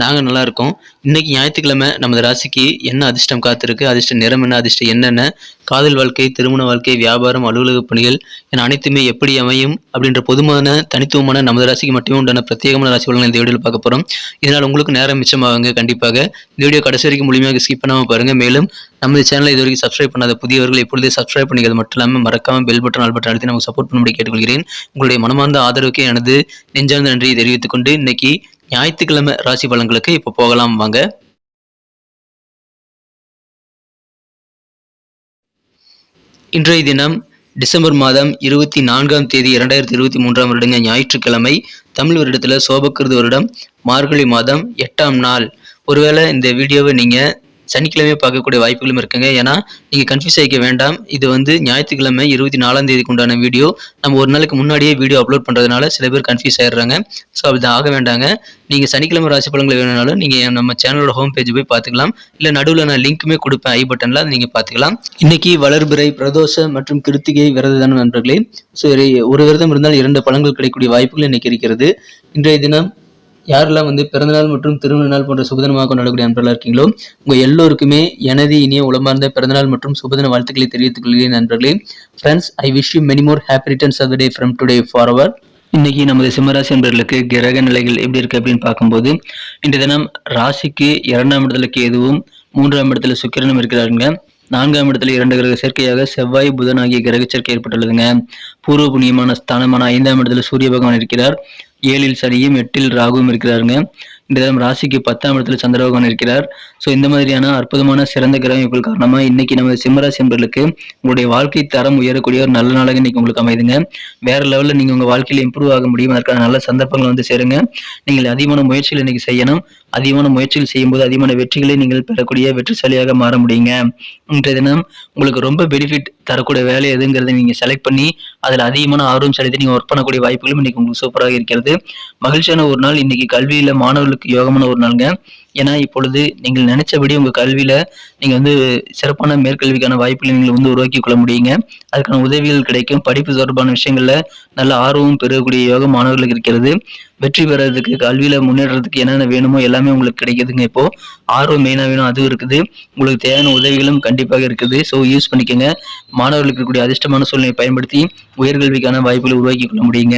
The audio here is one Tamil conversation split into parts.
நாங்கள் நல்லா இருக்கோம். இன்னைக்கு ஞாயிற்றுக்கிழமை நமது ராசிக்கு என்ன அதிர்ஷ்டம் காத்திருக்கு? அதிர்ஷ்ட நிறம் என்ன? அதிர்ஷ்டம் என்னென்ன காதல் வாழ்க்கை திருமண வாழ்க்கை வியாபாரம் அலுவலக பணிகள் என அனைத்துமே எப்படி அமையும்? அப்படின்ற பொதுவான தனித்துவமான நமது ராசிக்கு மட்டுமே உண்டான பிரத்யேகமான ராசி பலன்களை இந்த வீடியோவில் பார்க்க போகிறோம் இதனால் உங்களுக்கு நேரம் மிச்சமாகுங்க கண்டிப்பாக. இந்த வீடியோ கடைசி வரைக்கும் முழுமையாக ஸ்கிப் பண்ணாமல் பாருங்கள் மேலும் நமது சேனலை இது வரைக்கும் சப்ஸ்கிரைப் பண்ணாத புதியவர்கள் எப்பொழுதே சப்ஸ்கிரைப் பண்ணிக்கிறது மட்டும் இல்லாமல் மறக்காமல் பெல் பட்டன் ஆல் பட்டன் அழுத்தி நமக்கு சப்போர்ட் பண்ணும்படி கேட்டுக்கொள்கிறேன். உங்களுடைய மனமார்ந்த ஆதரவுக்கு எனது நெஞ்சார்ந்த நன்றியை தெரிவித்துக் கொண்டு இன்னைக்கு ஞாயிற்றுக்கிழமை ராசி பலன்களுக்கு இப்போ போகலாம் வாங்க. இன்றைய தினம் டிசம்பர் மாதம் இருபத்தி நான்காம் தேதி இரண்டாயிரத்தி இருபத்தி மூன்றாம் வருடங்க ஞாயிற்றுக்கிழமை. தமிழ் வருடத்தில் சோபக்கிருது வருடம். மார்கழி மாதம் எட்டாம் நாள். ஒருவேளை இந்த வீடியோவை நீங்கள் சனிக்கிழமை பார்க்கக்கூடிய வாய்ப்புகளும் இருக்குங்க. ஏன்னா நீங்கள் கன்ஃபியூஸ் ஆகிக்க வேண்டாம். இது வந்து ஞாயிற்றுக்கிழமை இருபத்தி நாலாம் தேதிக்கு உண்டான வீடியோ நம்ம ஒரு நாளைக்கு முன்னாடியே வீடியோ அப்லோட் பண்ணுறதுனால சில பேர் கன்ஃபியூஸ் ஆயிடுறாங்க. ஸோ அப்படி ஆக வேண்டாங்க. நீங்கள் சனிக்கிழமை ராசி பலன்கள் வேணும்னாலும் நீங்கள் நம்ம சேனலோட ஹோம் பேஜ் போய் பார்த்துக்கலாம். இல்லை நடுவில் நான் லிங்க்குமே கொடுப்பேன் ஐ பட்டனில் அதை நீங்கள் பார்த்துக்கலாம். இன்னைக்கு வளர்பிறை பிரதோஷ மற்றும் கிருத்திகை விரததான நண்பர்களே? ஸோ ஒரு விரதம் இருந்தால் இரண்டு பழங்கள் கிடைக்கக்கூடிய வாய்ப்புகள் இன்னைக்கு இருக்கிறது. இன்றைய தினம் யாரெல்லாம் வந்து பிறந்தநாள் மற்றும் திருமண நாள் போன்ற சுபதினமாக கொண்டாடக்கூடிய நண்பர்களாக இருக்கீங்களோ உங்கள் எல்லோருக்குமே எனது இனிய உளமார்ந்த பிறந்தநாள் மற்றும் சுபதின வாழ்த்துக்களை தெரிவித்துக் கொள்கிறேன் நண்பர்களே. Friends I wish you many more happy returns of the day from today forward இன்னைக்கு நமது சிம்மராசி நண்பர்களுக்கு கிரக நிலைகள் எப்படி இருக்கு அப்படின்னு பார்க்கும்போது இன்றைய தினம் ராசிக்கு இரண்டாம் இடத்துல கேதுவும் மூன்றாம் இடத்துல சுக்கிரனும் இருக்கிறாருங்க. நான்காம் இடத்துல இரண்டு கிரக சேர்க்கையாக செவ்வாய் புதன் ஆகிய கிரக சேர்க்கை ஏற்பட்டுள்ளதுங்க. பூர்வ புண்ணியமான ஸ்தானமான ஐந்தாம் இடத்துல சூரிய பகவான் இருக்கிறார். ஏழில் சனியும் எட்டில் ராகுவும் இருக்கிறாருங்க. இந்த தினம் ராசிக்கு பத்தாம் இடத்துல சந்திரபகவான் இருக்கிறார். ஸோ இந்த மாதிரியான அற்புதமான சிறந்த கிரகங்கள் காரணமாக இன்னைக்கு நமது சிம்மராசி என்பர்களுக்கு உங்களுடைய வாழ்க்கை தரம் உயரக்கூடிய ஒரு நல்ல நாளாக இன்னைக்கு உங்களுக்கு அமைதுங்க. வேற லெவலில் நீங்கள் உங்கள் வாழ்க்கையில் இம்ப்ரூவ் ஆக முடியும். அதற்கான நல்ல சந்தர்ப்பங்கள் வந்து சேருங்க. நீங்கள் அதிகமான முயற்சிகள் இன்னைக்கு செய்யணும். அதிகமான முயற்சிகள் செய்யும்போது அதிகமான வெற்றிகளை நீங்கள் பெறக்கூடிய வெற்றிசாலியாக மாற முடியுங்க. இன்றைய தினம் உங்களுக்கு ரொம்ப பெனிஃபிட் தரக்கூடிய வேலை எதுங்கிறத நீங்க செலக்ட் பண்ணி அதில் அதிகமான ஆர்வம் செலுத்தி நீங்க ஒர்க் பண்ணக்கூடிய வாய்ப்புகளும் இன்னைக்கு உங்களுக்கு சூப்பராக இருக்கிறது. மகிழ்ச்சியான ஒரு நாள். இன்னைக்கு கல்வியில மாணவர்களுக்கு யோகமான ஒரு நாளுங்க. ஏன்னா இப்பொழுது நீங்கள் நினைச்சபடி உங்க கல்வியில நீங்க வந்து சிறப்பான மேற்கல்விக்கான வாய்ப்புகளை நீங்கள் வந்து உருவாக்கி கொள்ள முடியுங்க. அதுக்கான உதவிகள் கிடைக்கும். படிப்பு தொடர்பான விஷயங்கள்ல நல்ல ஆர்வம் பெறக்கூடிய யோகம் மாணவர்களுக்கு இருக்கிறது. வெற்றி பெறதுக்கு கல்வியில முன்னேறதுக்கு என்னென்ன வேணுமோ எல்லாமே உங்களுக்கு கிடைக்குதுங்க இப்போ. ஆர்வம் மெயினா வேணும் அதுவும் இருக்குது. உங்களுக்கு தேவையான உதவிகளும் கண்டிப்பாக இருக்குது. ஸோ யூஸ் பண்ணிக்கோங்க. மாணவர்களுக்கு இருக்கக்கூடிய அதிர்ஷ்டமான சூழ்நிலையை பயன்படுத்தி உயர்கல்விக்கான வாய்ப்புகளை உருவாக்கி கொள்ள முடியுங்க.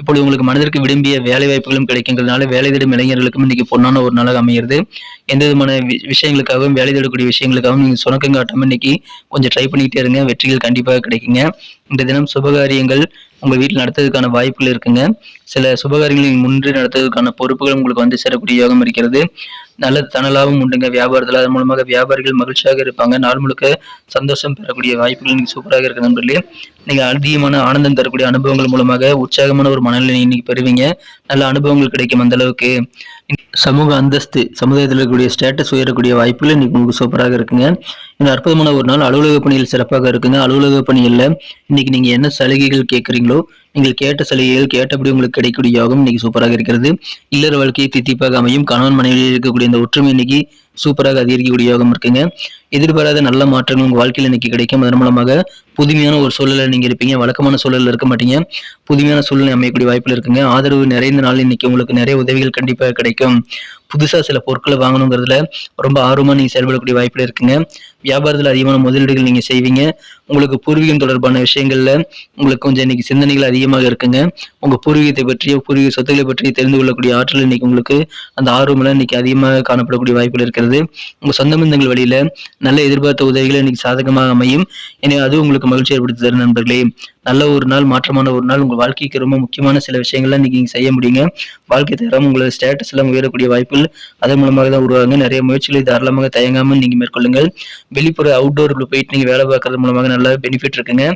இப்பொழுது உங்களுக்கு மனதிற்கு விரும்பிய வேலை வாய்ப்புகளும் கிடைக்கின்றதுனால வேலை தேடும் இளைஞர்களுக்கும் இன்னைக்கு பொன்னான ஒரு நாளாக அமைகிறது. எந்த விதமான விஷயங்களுக்காகவும் வேலை தேடக்கூடிய விஷயங்களுக்காகவும் நீங்கள் சுணக்கம் காட்டாம இன்னைக்கு கொஞ்சம் ட்ரை பண்ணிக்கிட்டே இருங்க. வெற்றிகள் கண்டிப்பாக கிடைக்குங்க. இந்த தினம் சுபகாரியங்கள் உங்கள் வீட்டில் நடத்துறதுக்கான வாய்ப்புகள் இருக்குங்க. சில சுபகாரியங்களை முன்னே நடத்துவதற்கான பொறுப்புகள் உங்களுக்கு வந்து சேரக்கூடிய யோகம் இருக்கிறது. நல்ல தனலாவும் உண்டுங்க. வியாபாரத்தில் அதன் மூலமாக வியாபாரிகள் மகிழ்ச்சியாக இருப்பாங்க. நாள் முழுக்க சந்தோஷம் பெறக்கூடிய வாய்ப்புகள் நீங்கள் சூப்பராக இருக்கு நண்பர்களே. நீங்கள் அதிகமான ஆனந்தம் தரக்கூடிய அனுபவங்கள் மூலமாக உற்சாகமான ஒரு மனநிலை இன்னைக்கு பெறுவீங்க. நல்ல அனுபவங்கள் கிடைக்கும் அந்த அளவுக்கு. சமூக அந்தஸ்து சமுதாயத்தில் இருக்கக்கூடிய ஸ்டேட்டஸ் உயரக்கூடிய வாய்ப்புகள் இன்னைக்கு உங்களுக்கு சூப்பராக இருக்குங்க. இந்த அற்புதமான ஒரு நாள் அலுவலக பணியில் சிறப்பாக இருக்குங்க. அலுவலக பணியில் இன்னைக்கு நீங்கள் என்ன சலுகைகள் கேட்குறீங்களோ நீங்கள் கேட்ட சலுகைகள் கேட்டபடி உங்களுக்கு கிடைக்கக்கூடிய யோகம் இன்னைக்கு சூப்பராக இருக்கிறது. இல்லற வாழ்க்கையை தித்திப்பாக அமையும். கணவன் மனைவியில் இருக்கக்கூடிய இந்த ஒற்றுமை இன்னைக்கு சூப்பராக அதிகரிக்கக்கூடிய யோகம் இருக்குங்க. எதிர்பாராத நல்ல மாற்றங்கள் உங்கள் வாழ்க்கையில் இன்னைக்கு கிடைக்கும். அதன் மூலமாக புதுமையான ஒரு சூழலில் நீங்கள் இருப்பீங்க. வழக்கமான சூழலில் இருக்க மாட்டீங்க. புதுமையான சூழ்நிலை அமையக்கூடிய வாய்ப்பில் இருக்குங்க. ஆதரவு நிறைந்த நாள் இன்னைக்கு உங்களுக்கு நிறைய உதவிகள் கண்டிப்பாக கிடைக்கும். புதுசாக சில பொருட்களை வாங்கணுங்கிறதுல ரொம்ப ஆர்வமாக நீங்கள் செயல்படக்கூடிய வாய்ப்பில் இருக்குங்க. வியாபாரத்தில் அதிகமான முதலீடுகள் நீங்கள் செய்வீங்க. உங்களுக்கு பூர்வீகம் தொடர்பான விஷயங்களில் உங்களுக்கு கொஞ்சம் இன்னைக்கு சிந்தனைகள் அதிகமாக இருக்குங்க. உங்கள் பூர்வீகத்தை பற்றிய பூர்வீக சொத்துக்களை பற்றி தெரிந்து கொள்ளக்கூடிய ஆற்றல் இன்னைக்கு உங்களுக்கு அந்த ஆர்வமெல்லாம் இன்னைக்கு அதிகமாக காணப்படக்கூடிய வாய்ப்புகள் இருக்கிறது. உங்கள் சொந்த பந்தங்கள் வழியில் நல்ல எதிர்பார்த்த உதவிகள் இன்னைக்கு சாதகமாக அமையும். எனவே அது உங்களுக்கு மகிழ்ச்சி ஏற்படுத்தி தரும் நண்பர்களே. நல்ல ஒரு நாள் மாற்றமான ஒரு நாள். உங்கள் வாழ்க்கைக்கு ரொம்ப முக்கியமான சில விஷயங்கள்லாம் இன்னைக்கு நீங்க செய்ய முடியுங்க. வாழ்க்கை தரம் உங்களோட ஸ்டேட்டஸ் எல்லாம் உயரக்கூடிய வாய்ப்புகள் அதன் மூலமாக தான் உருவாங்க நிறைய முயற்சிகளை தாராளமாக தயங்காமல் நீங்கள் மேற்கொள்ளுங்கள். வெளிப்புற அவுட்டோர்ல போயிட்டு நீங்கள் வேலை பார்க்கறது மூலமாக நல்ல பெனிஃபிட் இருக்குங்க.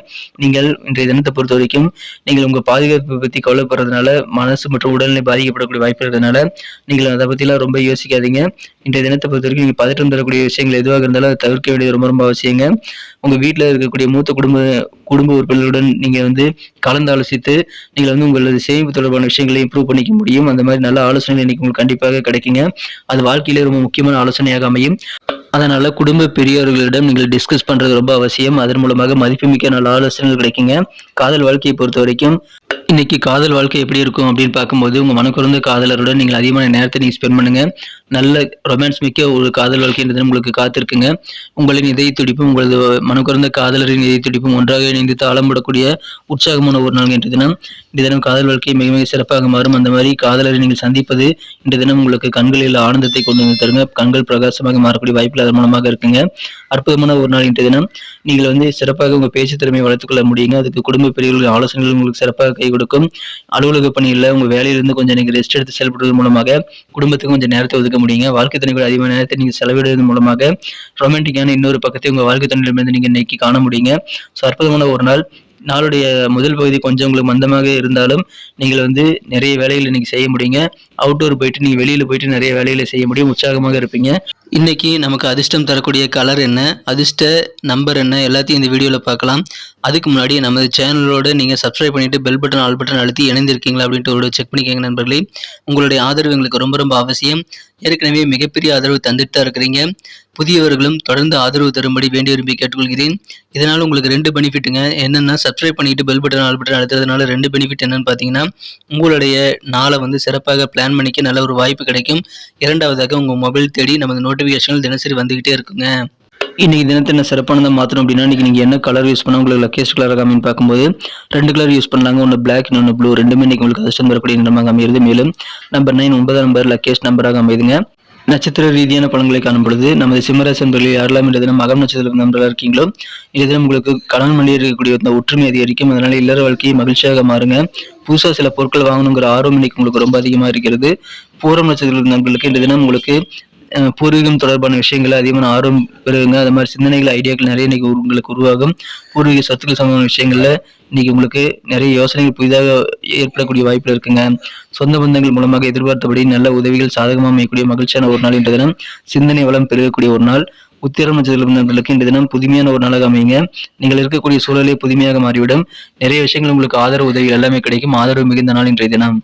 நீங்கள் இன்றைய தினத்தை பொறுத்த வரைக்கும் நீங்கள் உங்கள் பாதுகாப்பை பற்றி கவலைப்படுறதுனால மனசு மற்றும் உடல்நிலை பாதிக்கப்படக்கூடிய வாய்ப்பு இருக்கிறதுனால நீங்கள் அதை பற்றிலாம் ரொம்ப யோசிக்காதீங்க. இன்றைய தினத்தை பொறுத்த வரைக்கும் நீங்கள் பதற்றம் தரக்கூடிய விஷயங்கள் எதுவாக இருந்தாலும் அதை தவிர்க்க வேண்டியது ரொம்ப ரொம்ப அவசியங்க. உங்கள் வீட்டில் இருக்கக்கூடிய மூத்த குடும்ப குடும்ப உறுப்பினர்களுடன் நீங்கள் வந்து கலந்து ஆலோசித்து நீங்கள் வந்து உங்களது சேமிப்பு தொடர்பான விஷயங்களை இம்ப்ரூவ் பண்ணிக்க முடியும். அந்த மாதிரி நல்ல ஆலோசனைகள் இன்னைக்கு உங்களுக்கு கண்டிப்பாக கிடைக்குங்க. அது வாழ்க்கையிலே ரொம்ப முக்கியமான ஆலோசனையாக அமையும். அதனால குடும்ப பெரியவர்களிடம் நீங்கள் டிஸ்கஸ் பண்றது ரொம்ப அவசியம். அதன் மூலமாக மதிப்புமிக்க நல்ல ஆலோசனைகள் கிடைக்குங்க. காதல் வாழ்க்கையை பொறுத்த வரைக்கும் இன்னைக்கு காதல் வாழ்க்கை எப்படி இருக்கும் அப்படின்னு பார்க்கும்போது உங்கள் மனக்குறந்த காதலருடன் நீங்கள் அதிகமான நேரத்தை நீங்கள் ஸ்பெண்ட் பண்ணுங்கள் நல்ல ரொமான்ஸ் மிக்க ஒரு காதல் வாழ்க்கைன்றது உங்களுக்கு காத்திருக்குங்க. உங்களின் இதய துடிப்பும் உங்களது மனக்குறந்த காதலரின் இதய துடிப்பும் ஒன்றாக இணைந்து தாளம்படக்கூடிய உற்சாகமான ஒரு நாள் இன்று தினம். இந்த தினம் காதல் வாழ்க்கை மிக மிக சிறப்பாக மாறும். அந்த மாதிரி காதலரை நீங்கள் சந்திப்பது இன்று தினம் உங்களுக்கு கண்களில் ஆனந்தத்தை கொண்டு வந்து தருங்க. கண்கள் பிரகாசமாக மாறக்கூடிய வாய்ப்புகள் அதன் மூலமாக இருக்குங்க. அற்புதமான ஒரு நாள் இன்று தினம். நீங்கள் வந்து சிறப்பாக உங்கள் பேச்சு திறமையை வளர்த்துக்கொள்ள முடியுங்க. அதுக்கு குடும்ப பெரியவர்களின் ஆலோசனைகள் உங்களுக்கு சிறப்பாக கை கொடுக்கும். அலுவலக பணியில் உங்கள் வேலையிலிருந்து கொஞ்சம் நீங்கள் ரெஸ்ட் எடுத்து செயல்படுவதன் மூலமாக குடும்பத்துக்கு கொஞ்சம் நேரத்தை ஒதுக்க முடியுங்க. வாழ்க்கை துணைகள் அதிகமான நேரத்தை நீங்கள் செலவிடுவதன் மூலமாக ரொமான்டிக்கான இன்னொரு பக்கத்தை உங்கள் வாழ்க்கை துணையிலிருந்து நீங்கள் இன்னைக்கு காண முடியுங்க. ஸோ அற்புதமான ஒரு நாள். நாளுடைய முதல் பகுதி கொஞ்சம் உங்களுக்கு மந்தமாக இருந்தாலும் நீங்கள் வந்து நிறைய வேலைகள் இன்னைக்கு செய்ய முடியுங்க. அவுட்டோர் போயிட்டு நீங்கள் வெளியில் போயிட்டு நிறைய வேலைகளை செய்ய முடியும். உற்சாகமாக இருப்பீங்க. இன்னைக்கு நமக்கு அதிர்ஷ்டம் தரக்கூடிய கலர் என்ன? அதிர்ஷ்ட நம்பர் என்ன? எல்லாத்தையும் இந்த வீடியோவில் பார்க்கலாம். அதுக்கு முன்னாடி நமது சேனலோடு நீங்கள் சப்ஸ்கிரைப் பண்ணிவிட்டு பெல் பட்டன் ஆல் பட்டன் அழுத்தி இணைந்திருக்கீங்களா அப்படின்ட்டு ஒரு செக் பண்ணிக்கோங்க நண்பர்களே. உங்களுடைய ஆதரவு எங்களுக்கு ரொம்ப ரொம்ப அவசியம். ஏற்கனவே மிகப்பெரிய ஆதரவு தந்துட்டு தான் இருக்கிறீங்க. புதியவர்களும் தொடர்ந்து ஆதரவு தரும்படி வேண்டி விரும்பி கேட்டுக்கொள்கிறேன். இதனால் உங்களுக்கு ரெண்டு பெனிஃபிட்டுங்க என்னென்னா சப்ஸ்கிரைப் பண்ணிட்டு பெல் பட்டன் ஆல் பட்டன் அழுத்துறதுனால ரெண்டு பெனிஃபிட் என்னன்னு பார்த்தீங்கன்னா உங்களுடைய நாளை வந்து சிறப்பாக பிளான் பண்ணிக்க நல்ல ஒரு வாய்ப்பு கிடைக்கும். இரண்டாவதாக உங்கள் மொபைல் தேடி நமது நோட்டிஃபிகேஷன்கள் தினசரி வந்துகிட்டே இருக்குங்க. இன்னைக்கு தினத்தை என்ன சிறப்பானதாக மாற்றணும் அப்படின்னா இன்னைக்கு நீங்கள் என்ன கலர் யூஸ் பண்ணால் உங்களுக்கு லக்கேஸ்ட் கலராக அமைன்னு பார்க்கும்போது ரெண்டு கலர் யூஸ் பண்ணாங்க. ஒன்று பிளாக் இன்னொன்று ப்ளூ ரெண்டுமே இன்னைக்கு உங்களுக்கு அதிர்ஷ்டம் வரக்கூடிய நிறமாக அமையிறது மேலும் நம்பர் நைன் ஒன்பதாம் நம்பர் லக்கேஸ்ட் நம்பராக அமைதுங்க நட்சத்திர ரீதியான பலன்களை காணும் பொழுது நமது சிம்மராசி நண்பர்கள் யாரெல்லாம் இந்த தினம் மகம் நட்சத்திரம் நண்பர்களாக இருக்கீங்களோ இந்த தினம் உங்களுக்கு கடன் மணியில் இருக்கக்கூடிய அந்த ஒற்றுமை அதிகரிக்கும். அதனால இல்லற வாழ்க்கையை மகிழ்ச்சியாக மாறுங்க. புதுசாக சில பொருட்கள் வாங்கணுங்கிற ஆர்வம் இன்னைக்கு உங்களுக்கு ரொம்ப அதிகமாக இருக்கிறது. பூரம் நட்சத்திர நண்பர்களுக்கு இந்த தினம் உங்களுக்கு பூர்வீகம் தொடர்பான விஷயங்கள் அதிகமான ஆர்வம் பெறுவீங்க அது மாதிரி சிந்தனைகள் ஐடியாக்கள் நிறைய இன்னைக்கு உங்களுக்கு உருவாகும். பூர்வீக சொத்துக்கள் சம்பந்தமான விஷயங்கள்ல இன்னைக்கு உங்களுக்கு நிறைய யோசனைகள் புதிதாக ஏற்படக்கூடிய வாய்ப்புகள் இருக்குங்க. சொந்த பந்தங்கள் மூலமாக எதிர்பார்த்தபடி நல்ல உதவிகள் சாதகமாக அமையக்கூடிய மகிழ்ச்சியான ஒரு நாள் இன்ற தினம். சிந்தனை வளம் பெருகக்கூடிய ஒரு நாள். உத்திரம் நட்சத்திரம் நண்பர்களுக்கு தினம் புதுமையான ஒரு நாளாக அமையுங்க. நீங்கள் இருக்கக்கூடிய சூழலே புதுமையாக மாறிவிடும். நிறைய விஷயங்கள் உங்களுக்கு ஆதரவு உதவிகள் எல்லாமே கிடைக்கும். ஆதரவு மிகுந்த நாள் இன்றைய தினம்.